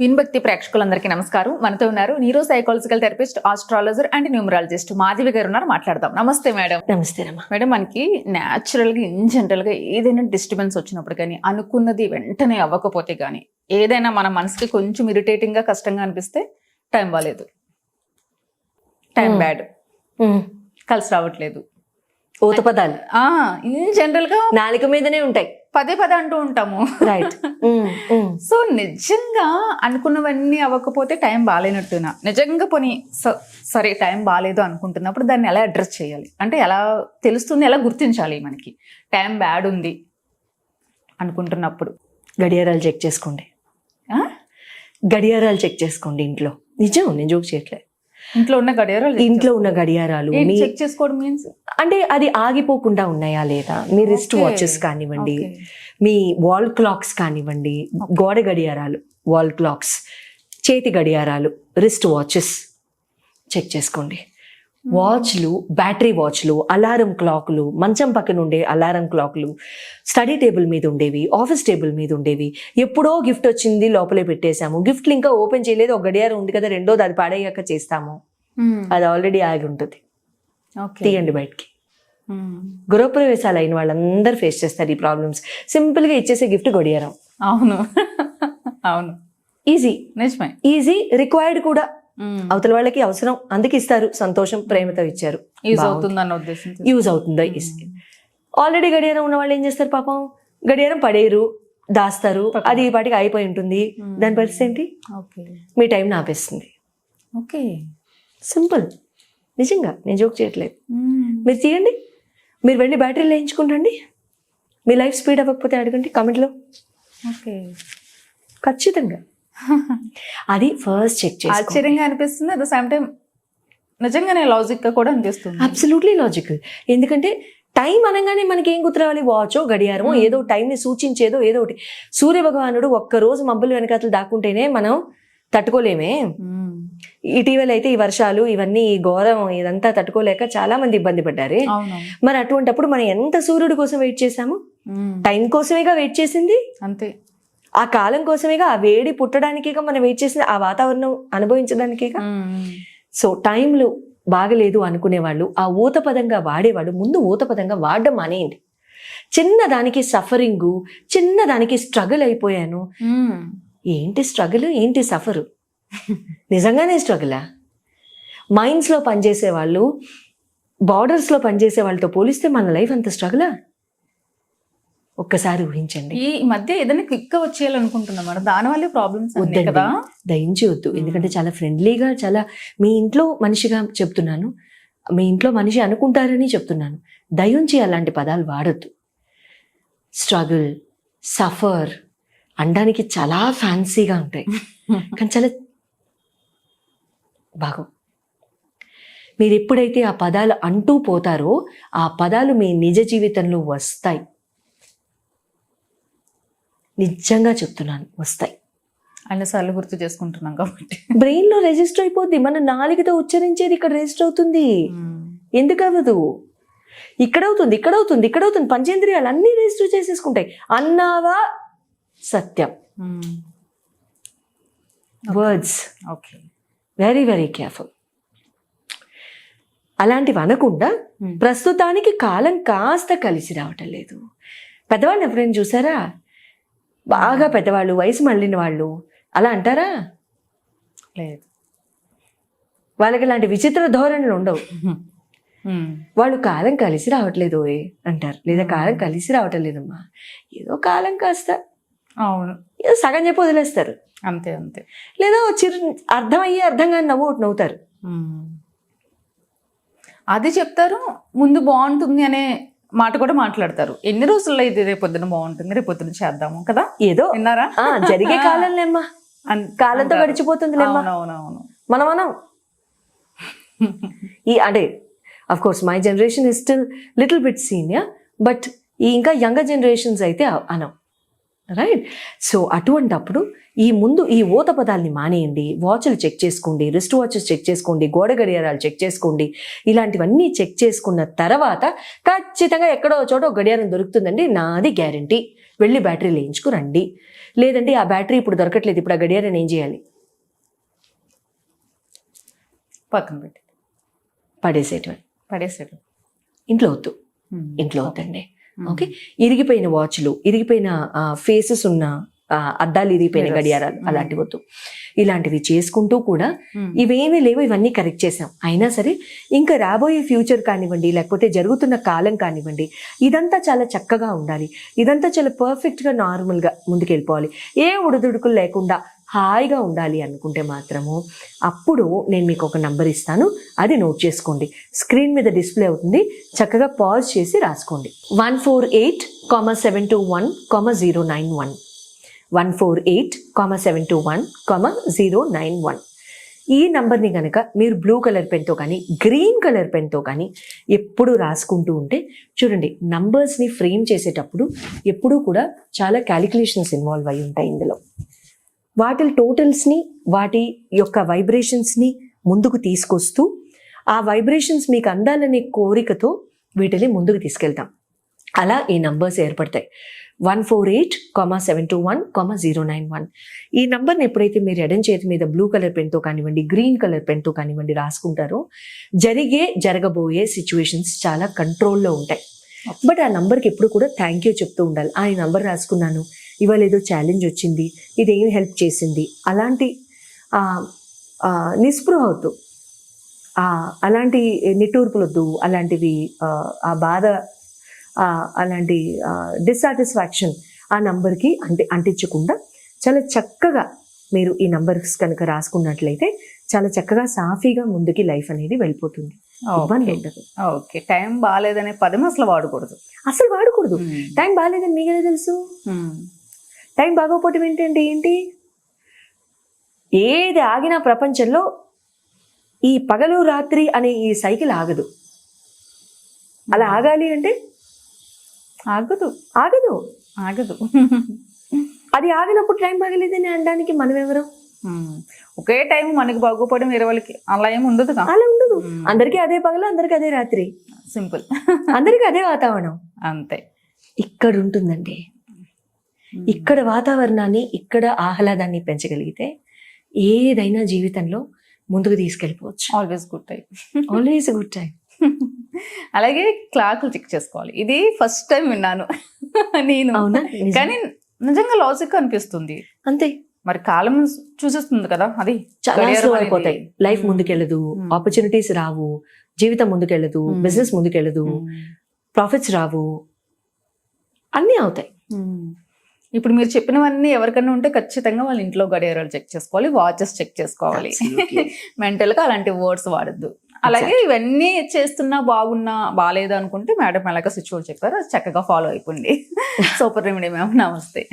విన్భక్తి ప్రేక్షకులందరికీ నమస్కారం. మనతో ఉన్నారు neuro psychological therapist astrologer and numerologist Madhavi గారు ఉన్నారు. మాట్లాడదాం. నమస్తే మేడం. నమస్తే మేడం మనకి న్యాచురల్గా ఇన్ జనరల్గా ఏదైనా డిస్టర్బెన్స్ వచ్చినప్పుడు కానీ అనుకున్నది వెంటనే అవ్వకపోతే కానీ ఏదైనా మన మనసుకి కొంచెం ఇరిటేటింగ్గా కష్టంగా అనిపిస్తే టైం బాగాలేదు టైం. బ్యాడ్ కలిసి రావట్లేదు. ఊత పదాలు ఆ ఇన్ జనరల్గా నాలుక మీదనే ఉంటాయి. పదే పదే అంటూ ఉంటాము. రైట్ సో నిజంగా అనుకున్నవన్నీ అవ్వకపోతే టైం బాగాలేనట్టునా? నిజంగా పోనీ స- సరే టైం బాగాలేదు అనుకుంటున్నప్పుడు దాన్ని ఎలా అడ్రస్ చేయాలి? అంటే ఎలా తెలుస్తుంది ఎలా గుర్తించాలి మనకి? టైం బ్యాడ్ ఉంది అనుకుంటున్నప్పుడు. గడియారాలు చెక్ చేసుకోండి? గడియారాలు చెక్ చేసుకోండి ఇంట్లో. నిజం నేను జోక్ చేయట్లే. ఇంట్లో ఉన్న గడియారాలు ఇంట్లో ఉన్న గడియారాలు చెక్ చేసుకోవడం మీన్స్ అంటే అది ఆగిపోకుండా ఉన్నాయా లేదా? మీ రిస్ట్. వాచెస్ కానివ్వండి మీ వాల్ క్లాక్స్ కానివ్వండి గోడ గడియారాలు వాల్ క్లాక్స్ చేతి గడియారాలు రిస్ట్ వాచెస్ చెక్ చేసుకోండి. వాచ్లు బ్యాటరీ వాచ్లు అలారం క్లాక్లు మంచం పక్కన ఉండే అలారం క్లాక్లు స్టడీ టేబుల్ మీద ఉండేవి ఆఫీస్ టేబుల్ మీద ఉండేవి. ఎప్పుడో గిఫ్ట్ వచ్చింది లోపలే పెట్టేశాము. గిఫ్ట్లు ఇంకా ఓపెన్ చేయలేదు ఒక గడియారం ఉంది కదా రెండోది అది పాడయ్యాక చేస్తాము. అది ఆల్రెడీ ఆగి ఉంటుంది. ఓకే తీయండి బయటికి. గృహప్రవేశాలు అయిన వాళ్ళందరూ ఫేస్ చేస్తారు ఈ ప్రాబ్లమ్స్ సింపుల్గా ఇచ్చేసే గిఫ్ట్ గడియారం. అవును. అవును. ఈజీ నిజమే. ఈజీ రిక్వైర్డ్ కూడా అవతల వాళ్ళకి అవసరం అందుకే ఇస్తారు. సంతోషం ప్రేమతో ఇచ్చారు. యూజ్ బాగుంది. అవుతుంది అన్న ఉద్దేశం యూజ్ అవుతుందా? ఆల్రెడీ గడియారం ఉన్న వాళ్ళు ఏం చేస్తారు పాపం? గడియారం పడేయరు దాస్తారు. అది ఈ పాటికి అయిపోయి ఉంటుంది. Hmm. దాని పరిస్థితి ఏంటి? ఓకే మీ టైం ఆపేస్తుంది ఓకే సింపుల్ నిజంగా నేను జోక్ చేయట్లేదు. మీరు తీయండి. మీరు వెళ్ళి బ్యాటరీలు వేయించుకుంటండి మీ లైఫ్ స్పీడ్ అవ్వకపోతే అడగండి కమెంట్లో ఓకే ఖచ్చితంగా. అది ఫస్ట్ చెక్ చేసుకో. ఆశ్చర్యంగా అనిపిస్తుంది. అట్ ద సేమ్ టైం నిజంగానే లాజిక్గా కూడా అనిపిస్తుంది. అబ్సల్యూట్లీ లాజికల్ ఎందుకంటే టైం అనగానే మనకి ఏం గుర్తు రావాలి వాచో గడియారమో Hmm. ఏదో టైంని సూచించేదో ఏదో ఒకటి. సూర్య భగవానుడు ఒక్క రోజు మబ్బులు వెనకాతలు దాక్కుంటేనే మనం తట్టుకోలేమే. మ్మ్. ఇటీవల అయితే ఈ వర్షాలు ఇవన్నీ ఈ ఘోరం ఇదంతా తట్టుకోలేక చాలా మంది ఇబ్బంది పడ్డారు. మరి అటువంటప్పుడు మనం ఎంత సూర్యుడి కోసం వెయిట్ మ్మ్. టైం కోసమేగా వెయిట్ చేసింది? అంతే. ఆ కాలం కోసమేగా ఆ వేడి పుట్టడానికేగా మనం వెయిట్ చేసింది ఆ వాతావరణం అనుభవించడానికేగా. సో టైంలో బాగలేదు అనుకునే వాళ్ళు ఆ ఊత పదంగా వాడేవాళ్ళు. ముందు ఊత పదంగా వాడడం మానేయండి. చిన్నదానికి సఫరింగు చిన్నదానికి స్ట్రగుల్ అయిపోయాను. ఏంటి స్ట్రగుల్ ఏంటి సఫరు నిజంగానే స్ట్రగులా మైన్స్లో పనిచేసే వాళ్ళు బార్డర్స్లో పనిచేసే వాళ్ళతో పోలిస్తే మన లైఫ్ అంత స్ట్రగులా ఒక్కసారి ఊహించండి. ఈ మధ్య ఏదైనా క్విక్గా వచ్చేయాలనుకుంటున్నాం మేడం. దాని వల్లే ప్రాబ్లమ్స్ వద్దండి. కదా? దయించి వద్దు ఎందుకంటే చాలా ఫ్రెండ్లీగా చాలా మీ ఇంట్లో మనిషిగా చెప్తున్నాను. మీ ఇంట్లో మనిషి అనుకుంటారని చెప్తున్నాను. దయించి అలాంటి పదాలు వాడద్దు. స్ట్రగుల్ సఫర్ అనడానికి చాలా ఫ్యాన్సీగా ఉంటాయి. కానీ చాలా బాగు మీరు ఎప్పుడైతే ఆ పదాలు అంటూ పోతారో ఆ పదాలు మీ నిజ జీవితంలో వస్తాయి. నిజంగా చెప్తున్నాను వస్తాయి. అన్నిసార్లు గుర్తు చేసుకుంటున్నాం కాబట్టి. బ్రెయిన్లో రిజిస్టర్ అయిపోద్ది మన నాలుగుతో ఉచ్చరించేది ఇక్కడ రిజిస్టర్ అవుతుంది. మ్మ్. ఎందుకు అవ్వదు? ఇక్కడ అవుతుంది ఇక్కడ అవుతుంది ఇక్కడ అవుతుంది. పంచేంద్రియాలు అన్ని రిజిస్టర్ చేసేసుకుంటాయి. అన్నావా? సత్యం. Words okay very very careful అలాంటివి అనకుండా మ్మ్. ప్రస్తుతానికి కాలం కాస్త కలిసి రావటం లేదు. పెద్దవాళ్ళు ఎవరైనా చూసారా? బాగా పెద్దవాళ్ళు వయసు మళ్ళిన వాళ్ళు. అలా అంటారా? లేదు. వాళ్ళకి ఇలాంటి విచిత్ర ధోరణులు ఉండవు. వాళ్ళు కాలం కలిసి రావట్లేదు అంటారు. లేదా కాలం కలిసి రావటం లేదమ్మా. ఏదో కాలం కాస్త. అవును. ఏదో సగం చెప్పి వదిలేస్తారు. అంతే అంతే. లేదా చిరు అర్థం అయ్యి అర్థం కాని నవ్వు ఒకటి నవ్వుతారు. అది చెప్తారు ముందు బాగుంటుంది అనే మాట కూడా మాట్లాడతారు. ఎన్ని రోజుల్లో ఇది రేపొద్దున బాగుంటుంది రేపొద్దున చేద్దాము కదా? ఏదో. విన్నారా? జరిగే కాలంలేమ్మా. అన్- కాలంతో అంటారు. గడిచిపోతుందిలేమ్మా. అవునవునవును. మనం మనం ఈ అంటే of course my generation is still little bit senior but ఈ ఇంకా యంగర్ జనరేషన్స్ అయితే అనం. రైట్ సో అటువంటప్పుడు ఈ ముందు ఈ ఊత పదాలని మానేయండి. వాచ్లు చెక్ చేసుకోండి. రిస్ట్ వాచెస్ చెక్ చేసుకోండి. గోడ గడియారాలు చెక్ చేసుకోండి. ఇలాంటివన్నీ చెక్ చేసుకున్న తర్వాత ఖచ్చితంగా ఎక్కడో చోట గడియారం దొరుకుతుందండి. నాది గ్యారంటీ వెళ్ళి బ్యాటరీ వేయించుకు రండి. లేదండి ఆ బ్యాటరీ ఇప్పుడు దొరకట్లేదు. ఇప్పుడు ఆ గడియారం ఏం చేయాలి? పక్కన పెట్టి. పడేసేటువంటి పడేసాడు ఇంట్లో వద్దు. ఇంట్లో వద్దండి. ఓకే? ఇరిగిపోయిన వాచ్లు ఇరిగిపోయిన ఫేసెస్ ఉన్న అద్దాలు ఇరిగిపోయిన. గడియారాలు. అలాంటివి వద్దు. ఇలాంటివి చేసుకుంటూ కూడా ఇవేమీ లేవు ఇవన్నీ కరెక్ట్ చేసాం అయినా సరే ఇంకా రాబోయే ఫ్యూచర్ కానివ్వండి లేకపోతే జరుగుతున్న కాలం కానివ్వండి ఇదంతా చాలా చక్కగా ఉండాలి. ఇదంతా చాలా పర్ఫెక్ట్గా నార్మల్గా ముందుకెళ్ళిపోవాలి. ఏ ఉడుదుడుకులు లేకుండా హాయిగా ఉండాలి అనుకుంటే మాత్రము అప్పుడు నేను మీకు ఒక నంబర్ ఇస్తాను. అది నోట్ చేసుకోండి. స్క్రీన్ మీద డిస్ప్లే అవుతుంది. చక్కగా పాజ్ చేసి రాసుకోండి. One four eight comma seven two one comma zero nine one. One four eight comma seven two one comma zero nine one. ఈ నంబర్ని కనుక మీరు బ్లూ కలర్ పెన్తో కానీ గ్రీన్ కలర్ పెన్తో కానీ ఎప్పుడు రాసుకుంటూ ఉంటే చూడండి నంబర్స్ని ఫ్రేమ్ చేసేటప్పుడు ఎప్పుడూ కూడా చాలా క్యాలిక్యులేషన్స్ ఇన్వాల్వ్ అయి ఉంటాయి ఇందులో. వాటి టోటల్స్ని వాటి యొక్క వైబ్రేషన్స్ని ముందుకు తీసుకొస్తూ ఆ వైబ్రేషన్స్ మీకు అందాలనే కోరికతో వీటిని ముందుకు తీసుకెళ్తాం. అలా ఈ నంబర్స్ ఏర్పడతాయి. One four eight comma seven two one comma zero nine one ఈ నంబర్ని ఎప్పుడైతే మీరు ఎడం చేతి మీద బ్లూ కలర్ పెన్తో కానివ్వండి గ్రీన్ కలర్ పెన్తో కానివ్వండి రాసుకుంటారో జరిగే జరగబోయే సిచ్యువేషన్స్ చాలా కంట్రోల్లో ఉంటాయి. బట్ ఆ నంబర్కి ఎప్పుడు కూడా థ్యాంక్ యూ చెప్తూ ఉండాలి. ఆ ఈ నంబర్ రాసుకున్నాను. ఇవాళ ఏదో ఛాలెంజ్ వచ్చింది ఇది హెల్ప్ చేసింది? అలాంటి ఆ, ఆ, నిస్పృహ అవుతూ ఆ, అలాంటి నిట్టూర్పులు వద్దు అలాంటివి ఆ, బాధ అలాంటి డిస్సాటిస్ఫాక్షన్ ఆ నంబర్కి అంటే అంటించకుండా చాలా చక్కగా మీరు ఈ నంబర్స్ కనుక రాసుకున్నట్లయితే చాలా చక్కగా సాఫీగా ముందుకి లైఫ్ అనేది వెళ్ళిపోతుంది. ఇబ్బంది ఉండదు ఓకే టైం బాగాలేదనే పదం అసలు వాడకూడదు. అసలు వాడకూడదు. టైం బాగాలేదని మీకెలా తెలుసు? టైం బాగోపోవటం ఏంటంటే ఏంటి? ఏది ఆగినా ప్రపంచంలో ఈ పగలు రాత్రి అనే ఈ సైకిల్ ఆగదు. అలా ఆగాలి అంటే? ఆగదు. ఆగదు. ఆగదు. అది ఆగినప్పుడు టైం బాగలేదని అనడానికి మనం ఎవరు. ఒకే టైం మనకి బాగోపడడం వేరే వాళ్ళకి అలా ఏమి ఉండదు అలా ఉండదు. అందరికీ అదే పగలు అందరికీ అదే రాత్రి. సింపుల్. అందరికీ అదే వాతావరణం. అంతే. ఇక్కడ ఉంటుందండి ఇక్కడ వాతావరణాన్ని ఇక్కడ ఆహ్లాదాన్ని పెంచగలిగితే ఏదైనా జీవితంలో ముందుకు తీసుకెళ్ళిపోవచ్చు. Always good time always good time అలాగే క్లాకులు చెక్ చేసుకోవాలి. ఇది ఫస్ట్ టైం విన్నాను. నేను. అవునా. కానీ నిజంగా లాజిక్ అనిపిస్తుంది. అంతే. మరి కాలం చూసేస్తుంది కదా అది. చాలా స్లో. అయిపోతాయి. లైఫ్ మ్మ్. ముందుకెళ్ళదు. ఆపర్చునిటీస్ రావు. జీవితం ముందుకెళ్ళదు. బిజినెస్ ముందుకెళ్ళదు. ప్రాఫిట్స్ రావు. అన్నీ అవుతాయి. ఇప్పుడు మీరు చెప్పినవన్నీ ఎవరికైనా ఉంటే ఖచ్చితంగా వాళ్ళ ఇంట్లో గడియారాలు చెక్ చేసుకోవాలి వాచెస్ చెక్ చేసుకోవాలి. Absolutely. మెంటల్గా అలాంటి వర్డ్స్ వాడద్దు. అలాగే ఇవన్నీ చేస్తున్నా బాగున్నా బాగాలేదు అనుకుంటే మేడం ఎలాగ స్విచ్ చెప్పారు చక్కగా ఫాలో అయిపోండి. సూపర్ రెమెడీ మ్యామ్ నమస్తే.